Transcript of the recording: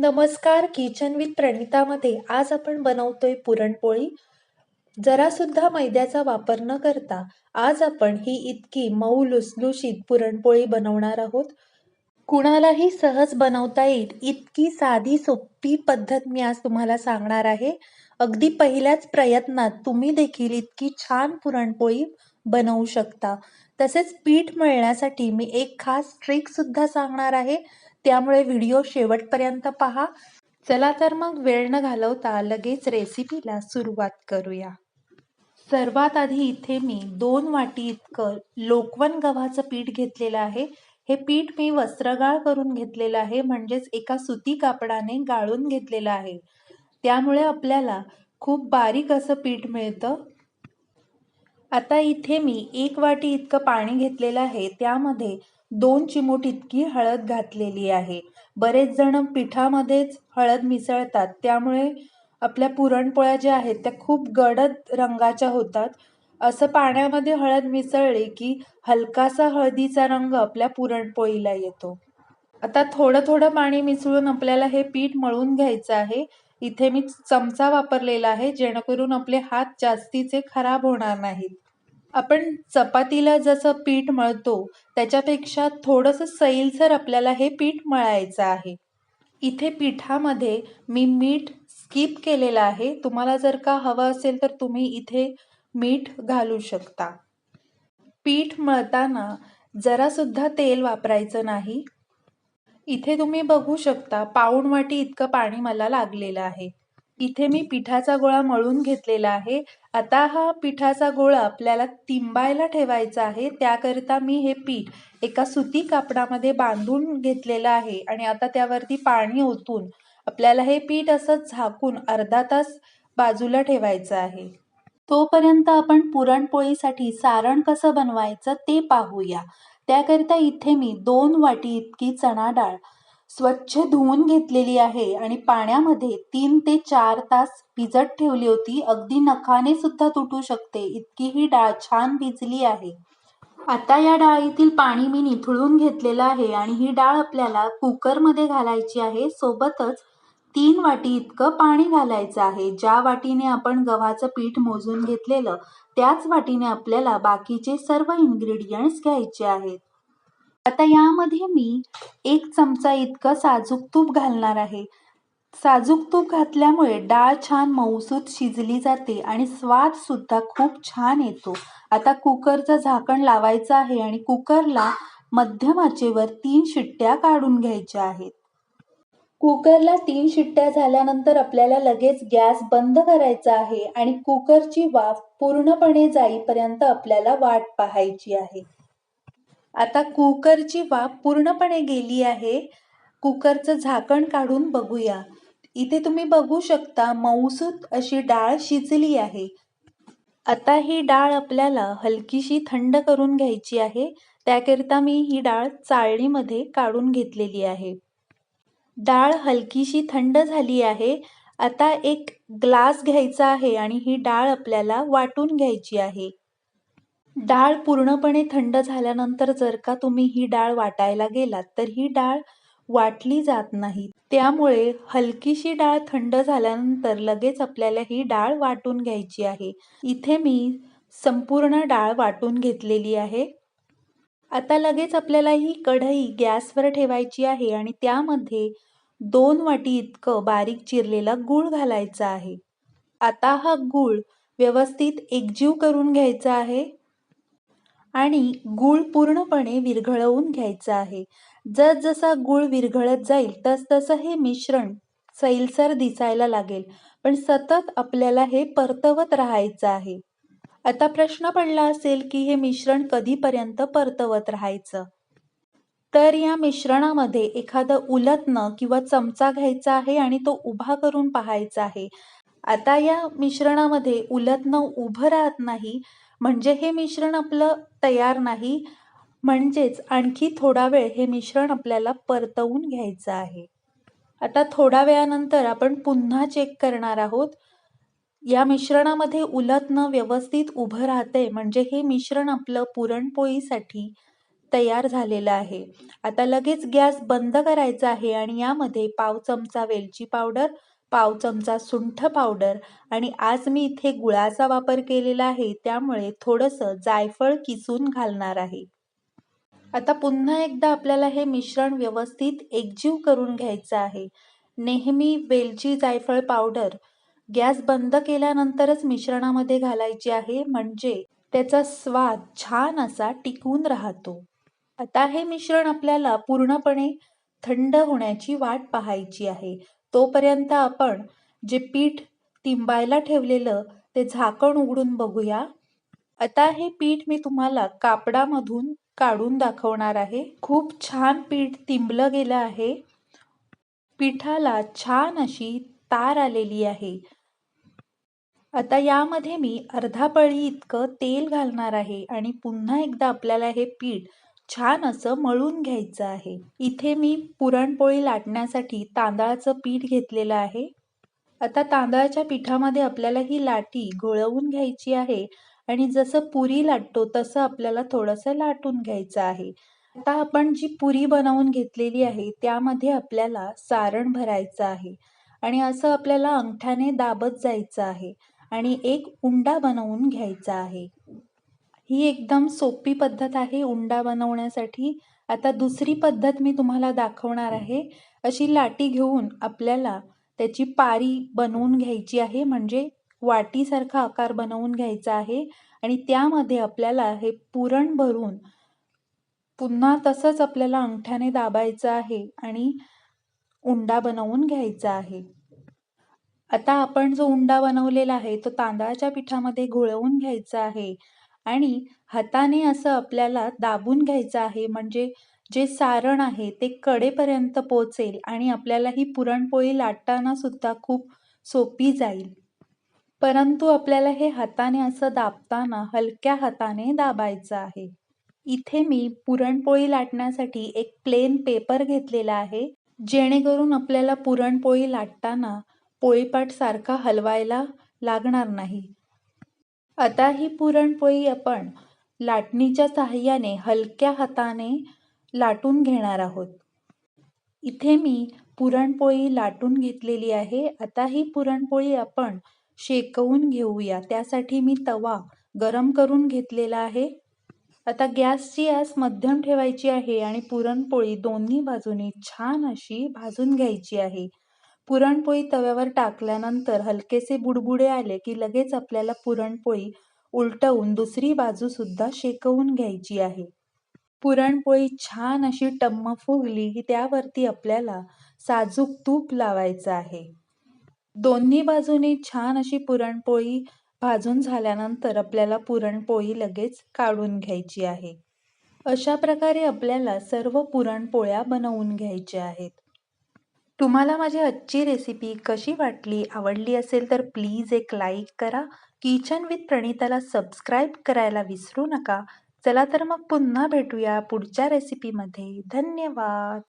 नमस्कार kitchen with प्रणितामध्ये आज आपण बनवतोय पुरणपोळी. जरासुद्धा मैद्याचा वापर न करता आज आपण ही इतकी मऊ लुसलुशीत पुरणपोळी बनवणार आहोत. कुणालाही सहज बनवता येईल इतकी साधी सोपी पद्धत मी आज तुम्हाला सांगणार आहे. अगदी पहिल्याच प्रयत्नात तुम्ही देखील इतकी छान पुरणपोळी बनवू शकता. तसेच पीठ मळण्यासाठी मी एक खास ट्रिक सुद्धा सांगणार आहे. त्यामुळे व्हिडिओ शेवटपर्यंत पहा. चला तर मग वेळ न घालवता लगेच रेसिपीला सुरुवात करूया. सर्वात आधी इथे मी दोन वाटी इतकं लोकवन गव्हाचं पीठ घेतलेलं आहे. हे पीठ मी वस्त्रगाळ करून घेतलेलं आहे म्हणजेच एका सुती कापडाने गाळून घेतलेलं आहे. त्यामुळे आपल्याला खूप बारीक असं पीठ मिळतं. आता इथे मी एक वाटी इतकं पाणी घेतलेलं आहे. त्यामध्ये दोन चिमूट इतकी हळद घातलेली आहे. बरेच जण पिठामध्येच हळद मिसळतात. त्यामुळे आपल्या पुरणपोळ्या ज्या आहेत त्या खूप गडद रंगाच्या होतात. असं पाण्यामध्ये हळद मिसळले की हलकासा हळदीचा रंग आपल्या पुरणपोळीला येतो. आता थोडं थोडं पाणी मिसळून आपल्याला हे पीठ मळून घ्यायचं आहे. इथे मी चमचा वापरलेला आहे जेणेकरून आपले हात जास्तीचे खराब होणार नाहीत. आपण चपातीला जसं पीठ मळतो त्याच्यापेक्षा थोडंसं सैलसर आपल्याला हे पीठ मळायचं आहे. इथे पिठामध्ये मी मीठ स्किप केलेलं आहे. तुम्हाला जर का हवं असेल तर तुम्ही इथे मीठ घालू शकता. पीठ मळताना जरासुद्धा तेल वापरायचं नाही. इथे तुम्ही बघू शकता पाऊण वाटी इतकं पाणी मला लागलेलं आहे. इथे मी पिठाचा गोळा मळून घेतलेला आहे. आता हा पिठाचा गोळा आपल्याला तिंबायला ठेवायचा आहे. त्याकरिता मी हे पीठ एका सुती कापडामध्ये बांधून घेतलेलं आहे आणि आता त्यावरती पाणी ओतून आपल्याला हे पीठ असं झाकून अर्धा तास बाजूला ठेवायचं आहे. तोपर्यंत आपण पुरणपोळीसाठी सारण कसं बनवायचं ते पाहूया. त्याकरिता इथे मी दोन वाटी इतकी चणा डाळ स्वच्छ धुवून घेतलेली आहे आणि पाण्यामध्ये तीन ते चार तास भिजत ठेवली होती. अगदी नखाने सुद्धा तुटू शकते इतकी ही डाळ छान भिजली आहे. आता या डाळीतील पाणी मी निथळून घेतलेलं आहे आणि ही डाळ आपल्याला कुकरमध्ये घालायची आहे. सोबतच तीन वाटी इतकं पाणी घालायचं आहे. ज्या वाटीने आपण गव्हाचं पीठ मोजून घेतलेलं त्याच वाटीने आपल्याला बाकीचे सर्व इन्ग्रेडियंट्स घ्यायचे आहेत. आता यामध्ये मी एक चमचा इतकं साजूक तूप घालणार आहे. साजूक तूप घातल्यामुळे डाळ छान मऊसूत शिजली जाते आणि स्वाद सुद्धा खूप छान येतो. आता कुकरचं झाकण लावायचं आहे आणि कुकरला मध्यम आचेवर तीन शिट्ट्या काढून घ्यायच्या आहेत. कुकरला तीन शिट्ट्या झाल्यानंतर आपल्याला लगेच गॅस बंद करायचा आहे आणि कुकरची वाफ पूर्णपणे जाईपर्यंत आपल्याला वाट पाहायची आहे. आता कुकरची वाफ पूर्णपणे गेली आहे. कुकरचं झाकण काढून बघूया. इथे तुम्ही बघू शकता मऊसूत अशी डाळ शिजली आहे. आता ही डाळ आपल्याला हलकीशी थंड करून घ्यायची आहे. त्याकरिता मी ही डाळ चाळणीमध्ये काढून घेतलेली आहे. डाळ हलकीशी थंड झाली आहे. आता एक ग्लास घ्यायचा आहे आणि ही डाळ आपल्याला वाटून घ्यायची आहे. डाळ पूर्णपणे थंड झाल्यानंतर जर का तुम्ही ही डाळ वाटायला गेलात तर ही डाळ वाटली जात नाही. त्यामुळे हलकीशी डाळ थंड झाल्यानंतर लगेच आपल्याला ही डाळ वाटून घ्यायची आहे. इथे मी संपूर्ण डाळ वाटून घेतलेली आहे. आता लगेच आपल्याला ही कढई गॅसवर ठेवायची आहे आणि त्यामध्ये दोन वाटी इतकं बारीक चिरलेला गूळ घालायचा आहे. आता हा गूळ व्यवस्थित एकजीव करून घ्यायचा आहे. आणि गूळ पूर्णपणे विरघळवून घ्यायचा आहे. जसा गूळ विरघळत जाईल तसतसं हे मिश्रण सैलसर दिसायला लागेल पण सतत आपल्याला हे परतवत राहायचं आहे. आता प्रश्न पडला असेल की हे मिश्रण कधीपर्यंत परतवत राहायचं? तर या मिश्रणामध्ये एखादं उलटणं किंवा चमचा घ्यायचा आहे आणि तो उभा करून पाहायचा आहे. आता या मिश्रणामध्ये उलटणं उभं राहत नाही म्हणजे हे मिश्रण आपलं तयार नाही म्हणजेच आणखी थोडा वेळ हे मिश्रण आपल्याला परतवून घ्यायचं आहे. आता थोड्या वेळानंतर आपण पुन्हा चेक करणार आहोत. या मिश्रणामध्ये उलटणं व्यवस्थित उभं राहते म्हणजे हे मिश्रण आपलं पुरणपोळीसाठी तयार झालेलं आहे. आता लगेच गॅस बंद करायचा आहे आणि यामध्ये पाव चमचा वेलची पावडर पाव चमचा सुंठ पावडर आणि आज मी इथे गुळाचा वापर केलेला आहे त्यामुळे थोडंसं जायफळ किसून घालणार आहे. आता पुन्हा एकदा आपल्याला हे मिश्रण व्यवस्थित एकजीव करून घ्यायचं आहे. नेहमी वेलची जायफळ पावडर गॅस बंद केल्यानंतरच मिश्रणामध्ये घालायची आहे म्हणजे त्याचा स्वाद छान असा टिकून राहतो. आता हे मिश्रण आपल्याला पूर्णपणे थंड होण्याची वाट पाहायची आहे. तोपर्यंत आपण जे पीठ तिंबायला ठेवलेलं ते झाकण उघडून बघूया. आता हे पीठ मी तुम्हाला कापडामधून काढून दाखवणार आहे. खूप छान पीठ तिंबलं गेलं आहे. पिठाला छान अशी तार आलेली आहे. आता यामध्ये मी अर्धा पळी इतकं तेल घालणार आहे आणि पुन्हा एकदा आपल्याला हे पीठ छान असं मळून घ्यायचं आहे. इथे मी पुरणपोळी लाटण्यासाठी तांदळाचं पीठ घेतलेलं आहे. आता तांदळाच्या पिठामध्ये आपल्याला ही लाटी घोळवून घ्यायची आहे आणि जसं पुरी लाटतो तसं आपल्याला थोडंसं लाटून घ्यायचं आहे. आता आपण जी पुरी बनवून घेतलेली आहे त्यामध्ये आपल्याला सारण भरायचं आहे आणि असं आपल्याला अंगठ्याने दाबत जायचं आहे आणि एक उंडा बनवून घ्यायचा आहे. ही एकदम सोपी पद्धत आहे उंडा बनवण्यासाठी. आता दुसरी पद्धत मी तुम्हाला दाखवणार आहे. अशी लाटी घेऊन आपल्याला त्याची पारी बनवून घ्यायची आहे. म्हणजे वाटीसारखा आकार बनवून घ्यायचा आहे. आणि त्यामध्ये आपल्याला हे पुरण भरून पुन्हा तसंच आपल्याला अंगठ्याने दाबायचं आहे आणि उंडा बनवून घ्यायचा आहे. आता आपण जो उंडा बनवलेला आहे तो तांदळाच्या पिठामध्ये घोळवून घ्यायचा आहे. आणि हाताने असं आपल्याला दाबून घ्यायचं आहे म्हणजे जे सारण आहे ते कडेपर्यंत पोचेल आणि आपल्याला ही पुरणपोळी लाटताना सुद्धा खूप सोपी जाईल. परंतु आपल्याला हे हाताने असं दाबताना हलक्या हाताने दाबायचं आहे. इथे मी पुरणपोळी लाटण्यासाठी एक प्लेन पेपर घेतलेला आहे जेणेकरून आपल्याला पुरणपोळी लाटताना पोळीपाट सारखा हलवायला लागणार नाही. आता ही पुरणपोळी आपण लाटणीच्या साहाय्याने हलक्या हाताने लाटून घेणार आहोत. इथे मी पुरणपोळी लाटून घेतलेली आहे. आता ही पुरणपोळी आपण शेकवून घेऊया. त्यासाठी मी तवा गरम करून घेतलेला आहे. आता गॅसची आस मध्यम ठेवायची आहे आणि पुरणपोळी दोन्ही बाजूनी छान अशी भाजून घ्यायची आहे. पुरणपोळी तव्यावर टाकल्यानंतर हलकेसे बुडबुडे आले की लगेच आपल्याला पुरणपोळी उलटवून दुसरी बाजू सुद्धा शेकवून घ्यायची आहे. पुरणपोळी छान अशी टम्म फुगली की त्यावरती आपल्याला साजूक तूप लावायचं आहे. दोन्ही बाजूने छान अशी पुरणपोळी भाजून झाल्यानंतर आपल्याला पुरणपोळी लगेच काढून घ्यायची आहे. अशा प्रकारे आपल्याला सर्व पुरणपोळ्या बनवून घ्यायच्या आहेत. तुम्हाला माझी आजची रेसिपी कशी वाटली आवडली असेल तर प्लीज एक लाईक करा. किचन विथ प्रणिताला सबस्क्राईब करायला विसरू नका. चला तर मग पुन्हा भेटूया पुढच्या रेसिपीमध्ये धन्यवाद.